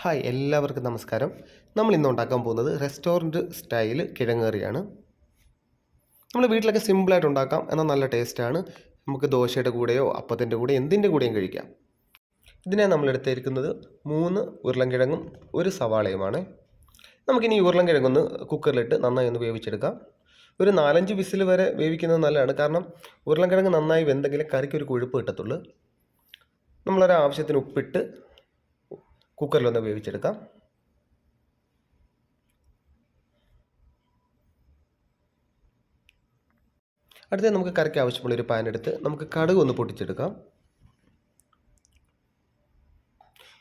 Hi എല്ലാവർക്കും നമസ്കാരം. നമ്മൾ ഇന്ന് ഉണ്ടാക്കാൻ പോകുന്നത് റെസ്റ്റോറന്റ് സ്റ്റൈൽ കിഴങ്ങേറിയാണ്. നമ്മൾ വീട്ടിലൊക്കെ സിമ്പിളായിട്ട് ഉണ്ടാക്കാം എന്നാൽ നല്ല ടേസ്റ്റാണ് നമുക്ക് ദോശയുടെ കൂടെയോ അപ്പത്തിന്റെ കൂടെ എന്തിന്റെ കൂടെയും കഴിക്കാം. ഇതിനെ നമ്മൾ എടുത്തിരിക്കുന്നത് മൂന്ന് ഉരുളൻകിഴങ്ങും ഒരു സവാളയുമാണ്. നമുക്കിനി ഉരുളൻകിഴങ്ങൊന്ന് കുക്കറിലിട്ട് നന്നായി ഒന്ന് വേവിച്ചെടുക്കാം. ഒരു നാലഞ്ച് വിസിൽ വരെ വേവിക്കുന്നത് നല്ലതാണ്. കാരണം ഉരുളൻകിഴങ്ങ് നന്നായി വെന്തെങ്കിലും കറിക്ക് ഒരു കൊഴുപ്പ് കിട്ടത്തുള്ളൂ. നമ്മളൊരു ആവശ്യത്തിന് ഉപ്പിട്ട് കുക്കറിലൊന്ന് വേവിച്ചെടുക്കാം. അടുത്തത് നമുക്ക് കറിക്ക് ആവശ്യമുള്ള ഒരു പാൻ എടുത്ത് നമുക്ക് കടുക് ഒന്ന് പൊട്ടിച്ചെടുക്കാം.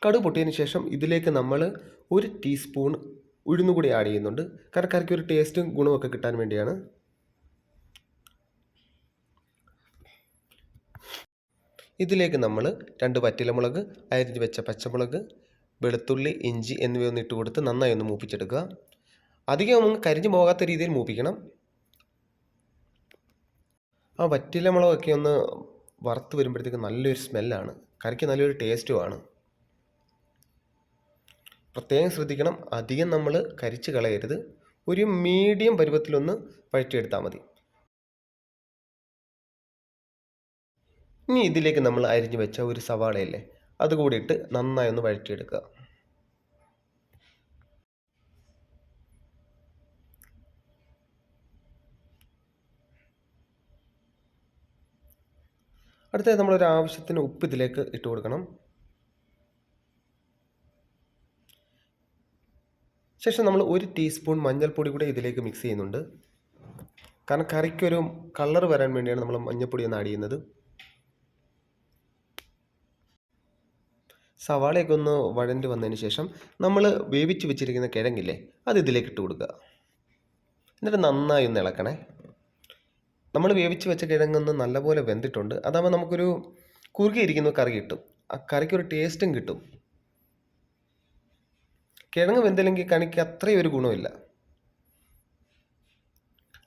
കടുക് പൊട്ടിയതിന് ശേഷം ഇതിലേക്ക് നമ്മൾ ഒരു ടീസ്പൂൺ ഉഴുന്നുകൂടി ആഡ് ചെയ്യുന്നുണ്ട്. കാരണം കറിക്ക് ഒരു ടേസ്റ്റും ഗുണമൊക്കെ കിട്ടാൻ വേണ്ടിയാണ്. ഇതിലേക്ക് നമ്മൾ രണ്ട് വറ്റിലമുളക് അരിഞ്ഞ് വെച്ച പച്ചമുളക് വെളുത്തുള്ളി ഇഞ്ചി എന്നിവയൊന്ന് ഇട്ട് കൊടുത്ത് നന്നായി ഒന്ന് മൂപ്പിച്ചെടുക്കുക. അധികം ഒന്ന് കരിഞ്ഞു പോകാത്ത രീതിയിൽ മൂപ്പിക്കണം. ആ വറ്റില മുളകൊക്കെ ഒന്ന് വറുത്ത് വരുമ്പോഴത്തേക്ക് നല്ലൊരു സ്മെല്ലാണ്. കറിക്ക് നല്ലൊരു ടേസ്റ്റുമാണ് പ്രത്യേകം ശ്രദ്ധിക്കണം. അധികം നമ്മൾ കരിച്ച് കളയരുത്. ഒരു മീഡിയം പരുവത്തിലൊന്ന് വഴറ്റിയെടുത്താൽ മതി. ഇനി ഇതിലേക്ക് നമ്മൾ അരിഞ്ഞു വെച്ച ഒരു സവാളയല്ലേ? അതുകൂടി ഇട്ട് നന്നായി ഒന്ന് വഴറ്റിയെടുക്കുക. അടുത്തത് നമ്മളൊരു ആവശ്യത്തിന് ഉപ്പ് ഇതിലേക്ക് ഇട്ട് കൊടുക്കണം. ശേഷം നമ്മൾ ഒരു ടീസ്പൂൺ മഞ്ഞൾപ്പൊടി കൂടെ ഇതിലേക്ക് മിക്സ് ചെയ്യുന്നുണ്ട്. കാരണം കറിക്കൊരു കളർ വരാൻ വേണ്ടിയാണ് നമ്മൾ മഞ്ഞൾപ്പൊടി ഒന്ന് ആഡ് ചെയ്യുന്നത്. സവാളയൊക്കെ ഒന്ന് വഴണ്ട് വന്നതിന് ശേഷം നമ്മൾ വേവിച്ച് വെച്ചിരിക്കുന്ന കിഴങ്ങില്ലേ അത് ഇതിലേക്ക് ഇട്ട് കൊടുക്കുക. എന്നിട്ട് നന്നായി ഒന്ന് ഇളക്കണേ. നമ്മൾ വേവിച്ച് വെച്ച കിഴങ്ങൊന്ന് നല്ലപോലെ വെന്തിട്ടുണ്ട്. അതാകുമ്പോൾ നമുക്കൊരു കുറുകിയിരിക്കുന്ന കറി കിട്ടും. ആ കറിക്കൊരു ടേസ്റ്റും കിട്ടും. കിഴങ്ങ് വെന്തില്ലെങ്കിൽ കണിക്ക് അത്രയും ഒരു ഗുണമില്ല.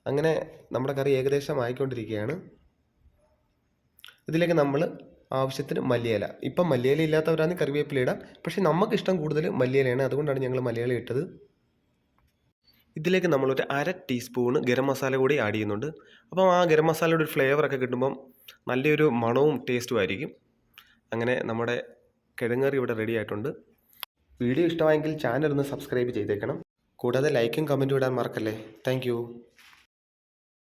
അങ്ങനെ നമ്മുടെ കറി ഏകദേശം ആയിക്കൊണ്ടിരിക്കുകയാണ്. ഇതിലേക്ക് നമ്മൾ ആവശ്യത്തിന് മല്ലിയില. ഇപ്പം മല്ലിയില ഇല്ലാത്തവരാണ് കറിവേപ്പില ഇടാം. പക്ഷേ നമുക്ക് ഇഷ്ടം കൂടുതൽ മല്ലിയിലയാണ്. അതുകൊണ്ടാണ് ഞങ്ങൾ മലയാളം ഇട്ടത്. ഇതിലേക്ക് നമ്മളൊരു അര ടീസ്പൂണ് ഗരം മസാല കൂടി ആഡ് ചെയ്യുന്നുണ്ട്. അപ്പം ആ ഗരം മസാലയുടെ ഒരു ഫ്ലേവറൊക്കെ കിട്ടുമ്പം നല്ലൊരു മണവും ടേസ്റ്റും ആയിരിക്കും. അങ്ങനെ നമ്മുടെ കിഴങ്ങറി ഇവിടെ റെഡി ആയിട്ടുണ്ട്. വീഡിയോ ഇഷ്ടമായെങ്കിൽ ചാനൽ ഒന്ന് സബ്സ്ക്രൈബ് ചെയ്തേക്കണം. കൂടാതെ ലൈക്കും കമന്റും ഇടാൻ മറക്കല്ലേ. താങ്ക്